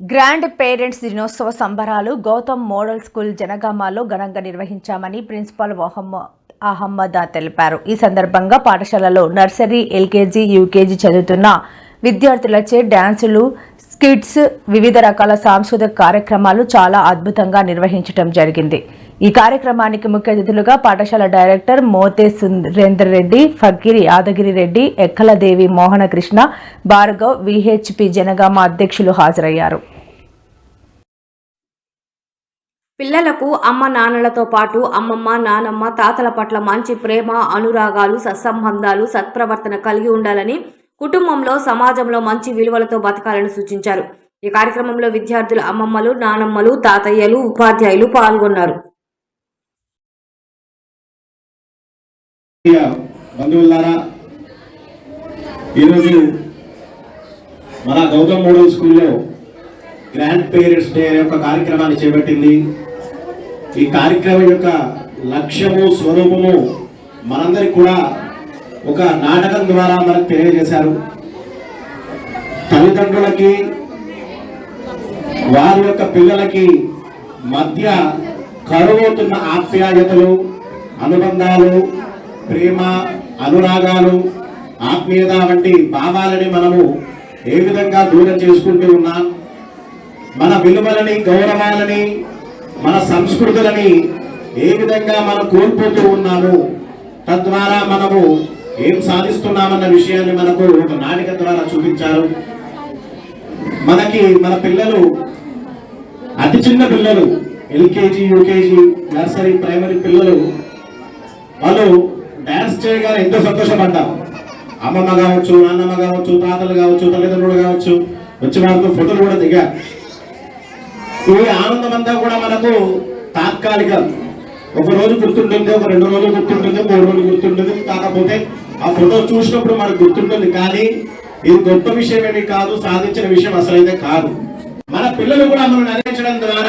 Grand parents దినోత్సవ సంబరాలు Gautam model school జనగామాలో ఘనంగా నిర్వహించామని ప్రిన్సిపాల్ మొహమ్మద్ అహమ్మద్ తెలిపారు. ఈ సందర్భంగా పాఠశాలలో నర్సరీ ఎల్కేజీ యూకేజీ చదువుతున్న విద్యార్థులచే డ్యాన్సులు స్కిట్స్ వివిధ రకాల సాంస్కృతిక కార్యక్రమాలు చాలా అద్భుతంగా నిర్వహించడం జరిగింది. ఈ కార్యక్రమానికి ముఖ్య అతిథులుగా పాఠశాల డైరెక్టర్ మోతే సురేందర్ రెడ్డి ఫగ్గిరి యాదగిరి రెడ్డి ఎక్కలదేవి మోహనకృష్ణ భార్గవ్ విహెచ్పి జనగామ అధ్యక్షులు హాజరయ్యారు. పిల్లలకు అమ్మ నాన్నలతో పాటు అమ్మమ్మ నానమ్మ తాతల పట్ల మంచి ప్రేమ అనురాగాలు సత్సంబంధాలు సత్ప్రవర్తన కలిగి ఉండాలని కుటుంబంలో సమాజంలో మంచి విలువలతో బతకాలని సూచించారు. ఈ కార్యక్రమంలో విద్యార్థుల అమ్మమ్మలు నానమ్మలు తాతయ్యలు ఉపాధ్యాయులు పాల్గొన్నారు. బంధువులారా ఈరోజు మన గౌతమ్ మోడల్ స్కూల్లో గ్రాండ్ పేరెంట్స్ డే యొక్క కార్యక్రమాన్ని చేపట్టింది. ఈ కార్యక్రమం యొక్క లక్ష్యము స్వరూపము మనందరికి కూడా ఒక నాటకం ద్వారా మనకు తెలియజేశారు. తల్లిదండ్రులకి వారి యొక్క పిల్లలకి మధ్య కరువవుతున్న ఆప్యాయతలు అనుబంధాలు ప్రేమ అనురాగాలు ఆత్మీయత వంటి భావాలని మనము ఏ విధంగా దూరం చేసుకుంటూ ఉన్నాం? మన విలువలని గౌరవాలని మన సంస్కృతులని ఏ విధంగా మనం కోల్పోతూ ఉన్నాము? తద్వారా మనము ఏం సాధిస్తున్నామన్న విషయాన్ని మనకు ఒక నాటిక ద్వారా చూపించారు. మనకి మన పిల్లలు అతి చిన్న పిల్లలు ఎల్కేజీ యూకేజీ నర్సరీ ప్రైమరీ పిల్లలు వాళ్ళు డాన్స్ చేయగా ఎంతో సంతోషపడ్డాం. అమ్మమ్మ కావచ్చు నాన్నమ్మ కావచ్చు తాతలు కావచ్చు తల్లిదండ్రులు కావచ్చు వచ్చి వారితో ఫోటోలు కూడా దిగా ఈ ఆనందం అంతా కూడా మనకు తాత్కాలికం. ఒక రోజు గుర్తుంటుంది ఒక రెండు రోజులు గుర్తుంటుంది మూడు రోజులు గుర్తుంటుంది. కాకపోతే ఆ ఫోటో చూసినప్పుడు మనకు గుర్తుంటుంది కానీ ఇది గొప్ప విషయం ఏమి కాదు సాధించిన విషయం అసలైతే కాదు. మన పిల్లలు కూడా మనం నెరవేర్చడం ద్వారా